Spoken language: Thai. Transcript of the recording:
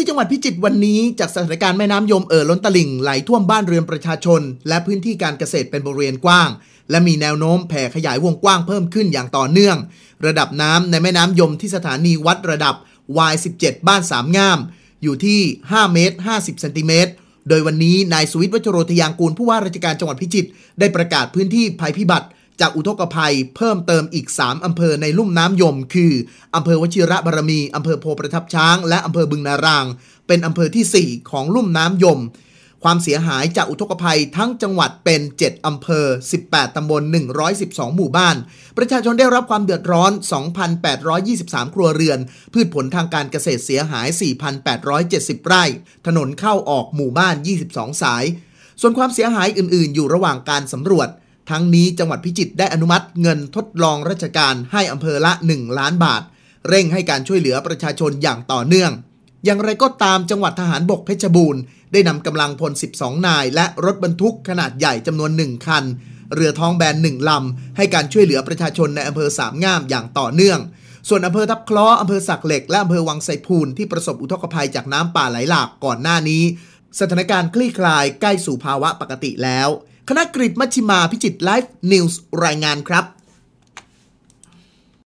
ที่จังหวัดพิจิตรวันนี้จากสถานการณ์แม่น้ำยมเอ่อล้นตลิ่งไหลท่วมบ้านเรือนประชาชน และพื้นที่การเกษตรเป็นบริเวณกว้าง และมีแนวโน้มแผ่ขยายวงกว้างเพิ่มขึ้นอย่างต่อเนื่อง ระดับน้ำในแม่น้ำยมที่สถานีวัดระดับ Y17 บ้านสามงาม อยู่ที่ 5 เมตร 50 เซนติเมตรโดยวันนี้นายสุวิทย์วัชโรธยางกูลผู้ว่าราชการจังหวัดพิจิตรได้ประกาศพื้นที่ภัยพิบัติ จากอุทกภัยเพิ่มเติมอีก 3 อำเภอในลุ่มน้ำยม คืออำเภอวชิระบารมีอำเภอโพประทับช้าง และอำเภอบึงนาราง เป็นอำเภอที่ 4 ของลุ่มน้ำยม ความเสียหายจากอุทกภัยทั้งจังหวัดเป็น 7 อำเภอ 18 ตำบล 112 หมู่บ้าน ประชาชนได้รับความเดือดร้อน 2,823 ครัวเรือน พืชผลทางการเกษตรเสียหาย 4,870 ไร่ ถนนเข้าออกหมู่บ้าน 22 สาย ส่วนความเสียหายอื่น ๆ อยู่ระหว่างการสำรวจ ทั้งนี้จังหวัดพิจิตรได้อนุมัติเงินทดลองราชการให้อำเภอละ 1 ล้านบาท เร่งให้การช่วยเหลือประชาชนอย่างต่อเนื่อง อย่างไรก็ตามจังหวัดทหารบกเพชรบูรณ์ได้นำกำลังพล 12 นาย และรถบรรทุกขนาดใหญ่จำนวน 1 คัน เรือท้องแบน1ลำ ให้การช่วยเหลือประชาชนในอำเภอสามงามอย่างต่อเนื่อง ส่วนอำเภอทับคล้ออำเภอสักเหล็ก และอำเภอวังไซพูนที่ประสบอุทกภัยจากน้ำป่าไหลหลากก่อนหน้านี้ สถานการณ์คลี่คลายใกล้สู่ภาวะปกติแล้ว คณะกริมัชิมาพิจิตไลฟ์นิวส์รายงานครับ